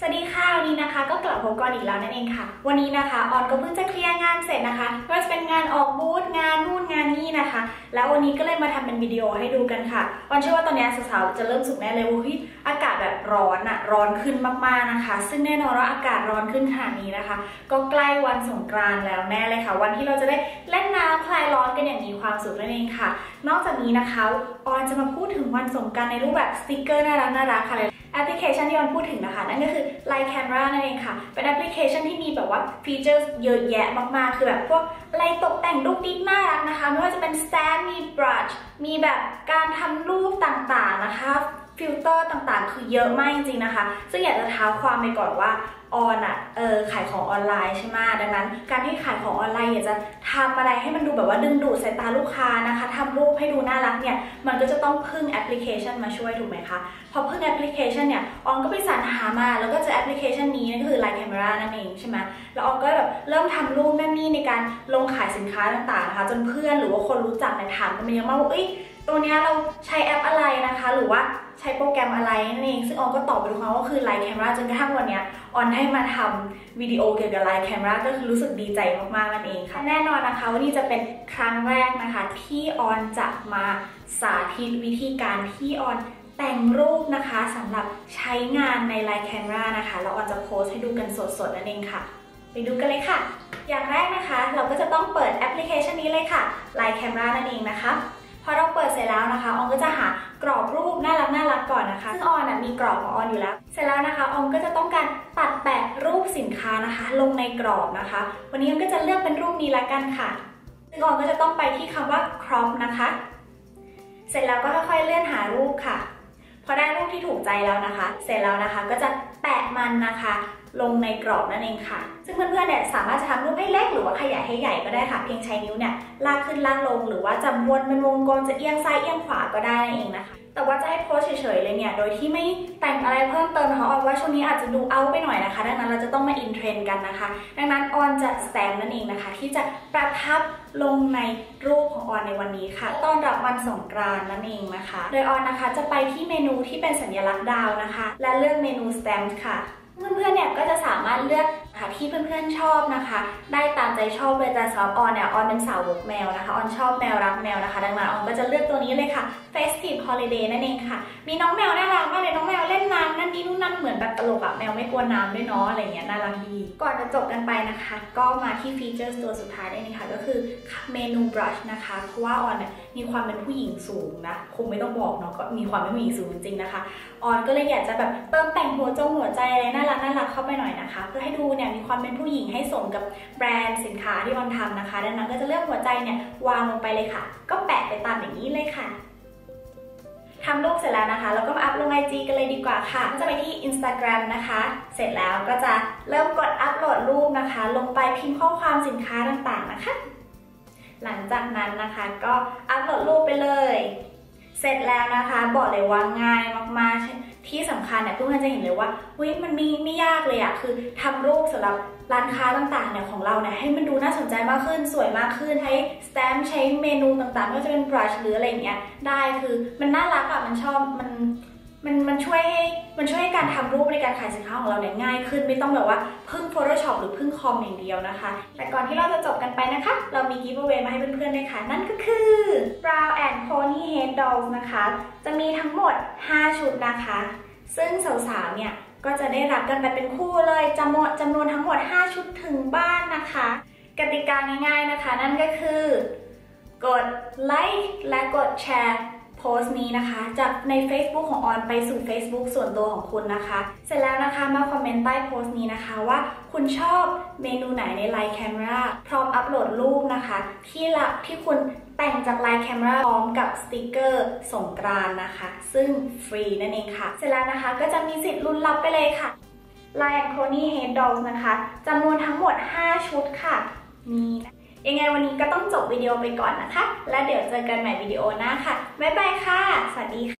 สวัสดีค่ะ วันนี้นะคะก็กลับพบกันอีกแล้วนั่นเองค่ะ วันนี้นะคะออนก็เพิ่งจะเคลียร์งานเสร็จนะคะไม่ว่าจะเป็นงานออกบูธงานนู่นงานนี่นะคะ แล้ววันนี้ก็เลยมาทำเป็นวิดีโอให้ดูกันค่ะออนเชื่อว่าตอนนี้สาวๆจะเริ่มสุกแน่เลยว่าพี่อากาศแบบร้อนอะร้อนขึ้นมากๆนะคะ ซึ่งแน่นอนว่าอากาศร้อนขึ้นขนาดนี้นะคะ ก็ใกล้วันสงกรานต์แล้วแน่เลยค่ะ วันที่เราจะได้เล่นน้ำคลายร้อนกันอย่างมีความสุขนั่นเองค่ะ นอกจากนี้นะคะออนจะมาพูดถึงวันสงกรานต์ในรูปแบบสติกเกอร์น่ารักน่ารักค่ะ แอปพลิเคชันที่มันพูดถึงนะคะ นั่นก็คือ Line Camera นั่นเองค่ะ เป็นแอปพลิเคชันที่มีแบบว่าฟีเจอร์เยอะแยะมากๆ คือแบบพวกอะไรตกแต่งรูปดิ๊กน่ารักนะคะ ไม่ว่าจะเป็นสแตมมีบรัชมีแบบการทำรูปต่างๆนะคะฟิลเตอร์ต่างๆ คือเยอะมากจริงๆนะคะ ซึ่งอยากจะท้าความไปก่อนว่าออนอะเออขายของออนไลน์ใช่ไหมดังนั้น การที่ขายของออนไลน์อยากจะทำอะไรให้มันดูแบบว่าดึงดูดสายตาลูกค้านะคะทำรูปให้ดูน่ารักเนี่ยมันก็จะต้องพึ่งแอปพลิเคชันมาช่วยถูกไหมคะพอพึ่งแอปพลิเคชันเนี่ยออนก็ไปสรรหามา แล้วก็เจอแอปพลิเคชันนี้นั่นก็คือ Line Camera นั่นเองใช่ไหมแล้วออนก็แบบเริ่มทำรูปนั่นนี่ในการลงขายสินค้าต่างๆนะคะจนเพื่อนหรือว่าคนรู้จักเนี่ยถามกันมาเยอะมากว่าเอ้ยตัวนี้เราใช้แอปอะไรนะคะ หรือว่าใช้โปรแกรมอะไรนั่นเองซึ่งออนก็ตอบไปทุกครั้งว่าคือ Line Camera จนกระทั่งวันนี้ ออนได้มาทำวิดีโอเกี่ยวกับ Line Camera ก็คือรู้สึกดีใจมากๆนั่นเองค่ะ แน่นอนนะคะว่านี่จะเป็นครั้งแรกนะคะ ที่ออนจะมาสาธิตวิธีการที่ออนแต่งรูปนะคะสำหรับใช้งานใน Line Camera นะคะแล้วออนจะโพสให้ดูกันสดๆนั่นเองค่ะ ไปดูกันเลยค่ะ อย่างแรกนะคะ เราก็จะต้องเปิดแอปพลิเคชันนี้เลยค่ะ Line Camera นั่นเองนะคะ พอเราเปิดเสร็จแล้วนะคะออนก็จะหากรอบรูปน่ารักน่ารักก่อนนะคะ ซึ่งออนนะมีกรอบของออนอยู่แล้ว เสร็จแล้วนะคะออนก็จะต้องการตัดแปะรูปสินค้านะคะ ลงในกรอบนะคะ วันนี้ออนก็จะเลือกเป็นรูปนี้ละกันค่ะ ซึ่งออนก็จะต้องไปที่คำว่า crop นะคะ เสร็จแล้วก็ค่อยๆเลื่อนหารูปค่ะพอได้รูปที่ถูกใจแล้วนะคะ เสร็จแล้วนะคะก็จะแปะมันนะคะ ลงในกรอบนั่นเองค่ะ ซึ่งเพื่อนๆเนี่ยสามารถจะทำรูปให้เล็กหรือว่าขยายให้ใหญ่ก็ได้ค่ะ เพียงใช้นิ้วเนี่ยลากขึ้นลากลง หรือว่าจะวนเป็นวงกลมจะเอียงซ้ายเอียงขวาก็ได้นั่นเองนะคะแต่ว่าจะให้โพสเฉยๆเลยเนี่ย โดยที่ไม่แต่งอะไรเพิ่มเติมนะคะออนว่าช่วงนี้อาจจะดูเอาไปหน่อยนะคะ ดังนั้นเราจะต้องมาอินเทรนด์กันนะคะ ดังนั้นออนจะสแตมนั่นเองนะคะ ที่จะประทับลงในรูปของออนในวันนี้ค่ะ ต้อนรับวันสงกรานต์นั่นเองนะคะ โดยออนนะคะจะไปที่เมนูที่เป็นสัญลักษณ์ดาวนะคะ และเลือกเมนูสแตมค่ะ เพื่อนๆเนี่ยก็จะสามารถเลือกค่ะที่เพื่อนๆชอบนะคะ ได้ตามใจชอบเลยแต่สำหรับออนเนี่ยออนเป็นสาวกแมวนะคะออนชอบแมวรักแมวนะคะ ดังนั้นออนก็จะเลือกตัวนี้เลยค่ะ Festive Holiday นั่นเองค่ะ มีน้องแมวน่ารักมากเลยน้องแมวเล่นน้ำนั่นนี่นู่นนั่นเหมือนแบบตลกอะแมวไม่กลัวน้ำด้วยเนาะอะไรเงี้ยน่ารักดีก่อนจะจบกันไปนะคะ ก็มาที่ฟีเจอร์ตัวสุดท้ายได้เลยค่ะก็คือเมนู brush นะคะเพราะว่าออนเนี่ย มีความเป็นผู้หญิงสูงนะคงไม่ต้องบอกเนาะก็มีความเป็นผู้หญิงสูงจริงๆนะคะออนก็เลยอยากจะแบบเติมแต่งหัวจงหัวใจอะไรน่ารักน่ารักเข้าไปหน่อยนะคะ เพื่อให้ดูเนี่ยมีความเป็นผู้หญิงให้สมกับแบรนด์สินค้าที่ออนทำนะคะดังนั้นก็จะเลือกหัวใจเนี่ยวางลงไปเลยค่ะ ก็แปะไปตามอย่างนี้เลยค่ะทำรูปเสร็จแล้วนะคะแล้วก็มาอัพลงไอจีกันเลยดีกว่าค่ะ จะไปที่ Instagram นะคะ เสร็จแล้วก็จะเริ่มกดอัพโหลดรูปนะคะ ลงไปพิมพ์ข้อความสินค้าต่างๆนะคะ หลังจากนั้นนะคะก็อัพโหลดรูปไปเลย เสร็จแล้วนะคะบอกเลยว่าง่ายมากๆ ที่สำคัญเนี่ยเพื่อนๆจะเห็นเลยว่าเฮ้ยมันมีไม่ยากเลยอะคือทำรูปสำหรับร้านค้าต่างๆเนี่ยของเราเนี่ยให้มันดูน่าสนใจมากขึ้นสวยมากขึ้นใช้สแตมป์ใช้เมนูต่างๆไม่ว่าจะเป็นบรัชหรืออะไรอย่างเงี้ยได้คือมันน่ารักอะมันชอบมัน มันมันช่วยให้มันช่วยให้การทำรูปในการขายสินค้าของเราเนี่ยง่ายขึ้น ไม่ต้องแบบว่าพึ่ง Photoshop หรือพึ่งคอมอย่างเดียวนะคะ แต่ก่อนที่เราจะจบกันไปนะคะ เรามีกิฟต์เวมาให้เพื่อนๆด้วยค่ะ นั่นก็คือ brow and Pony Head Dolls นะคะ จะมีทั้งหมด 5 ชุดนะคะ ซึ่งสาวๆเนี่ยก็จะได้รับกันไปเป็นคู่เลยจำนวนจำนวนทั้งหมด 5 ชุดถึงบ้านนะคะ กติกาง่ายๆนะคะ นั่นก็คือกดไลค์และกดแชร์ พสต์นี้นะคะจากใน Facebook ของออนไปสู่ Facebook ส่วนตัวของคุณนะคะ เสร็จแล้วนะคะมาคอมเมนต์ใต้โพสต์นี้นะคะว่าคุณชอบเมนูไหนใน Line Camera พร้อมอัปโหลดรูปนะคะ ที่ละที่คุณแต่งจาก Line Camera พร้อมกับสติกเกอร์สงกรานนะคะ ซึ่งฟรีนั่นเองค่ะ เสร็จแล้วนะคะก็จะมีสิทธิ์ลุ้นรับไปเลยค่ะ Line Pony Head Dolls นะคะจำนวนทั้งหมด 5 ชุดค่ะนี่นะ ยังไงวันนี้ก็ต้องจบวิดีโอไปก่อนนะคะ และเดี๋ยวเจอกันใหม่วิดีโอหน้าค่ะ บ๊ายบายค่ะ สวัสดีค่ะ